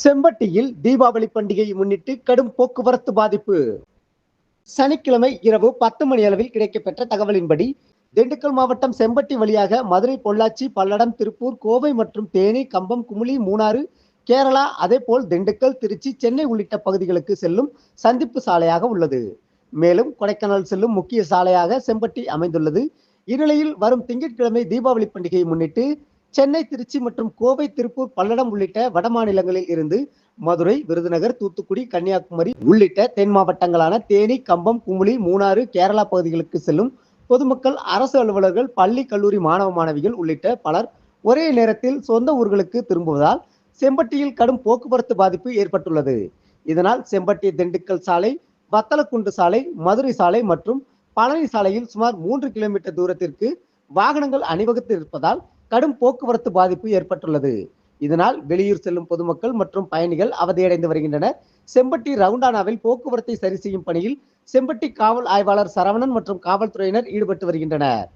செம்பட்டியில் தீபாவளி பண்டிகையை முன்னிட்டு கடும் போக்குவரத்து பாதிப்பு. சனிக்கிழமை இரவு பத்து மணி அளவில் கிடைக்கப்பெற்ற தகவலின்படி திண்டுக்கல் மாவட்டம் செம்பட்டி வழியாக மதுரை பொள்ளாச்சி பல்லடம் திருப்பூர் கோவை மற்றும் தேனி கம்பம் குமுளி மூணாறு கேரளா அதேபோல் திண்டுக்கல் திருச்சி சென்னை உள்ளிட்ட பகுதிகளுக்கு செல்லும் சந்திப்பு சாலையாக உள்ளது. மேலும் கொடைக்கானல் செல்லும் முக்கிய சாலையாக செம்பட்டி அமைந்துள்ளது. இந்நிலையில் வரும் திங்கட்கிழமை தீபாவளி பண்டிகையை முன்னிட்டு சென்னை திருச்சி மற்றும் கோவை திருப்பூர் பல்லடம் உள்ளிட்ட வட மாநிலங்களில் இருந்து மதுரை விருதுநகர் தூத்துக்குடி கன்னியாகுமரி உள்ளிட்ட தென் மாவட்டங்களான தேனி கம்பம் குமுளி மூணாறு கேரளா பகுதிகளுக்கு செல்லும் பொதுமக்கள் அரசு அலுவலர்கள் பள்ளி கல்லூரி மாணவ மாணவிகள் உள்ளிட்ட பலர் ஒரே நேரத்தில் சொந்த ஊர்களுக்கு திரும்புவதால் செம்பட்டியில் கடும் போக்குவரத்து பாதிப்பு ஏற்பட்டுள்ளது. இதனால் செம்பட்டி திண்டுக்கல் சாலை வத்தலக்குண்டு சாலை மதுரை சாலை மற்றும் பழனி சாலையில் சுமார் மூன்று கிலோமீட்டர் தூரத்திற்கு வாகனங்கள் அணிவகுத்து இருப்பதால் கடும் போக்குவரத்து பாதிப்பு ஏற்பட்டுள்ளது. இதனால் வெளியூர் செல்லும் பொதுமக்கள் மற்றும் பயணிகள் அவதியடைந்து வருகின்றனர். செம்பட்டி ரவுண்டானாவில் போக்குவரத்தை சரி செய்யும் பணியில் செம்பட்டி காவல் ஆய்வாளர் சரவணன் மற்றும் காவல்துறையினர் ஈடுபட்டு வருகின்றனர்.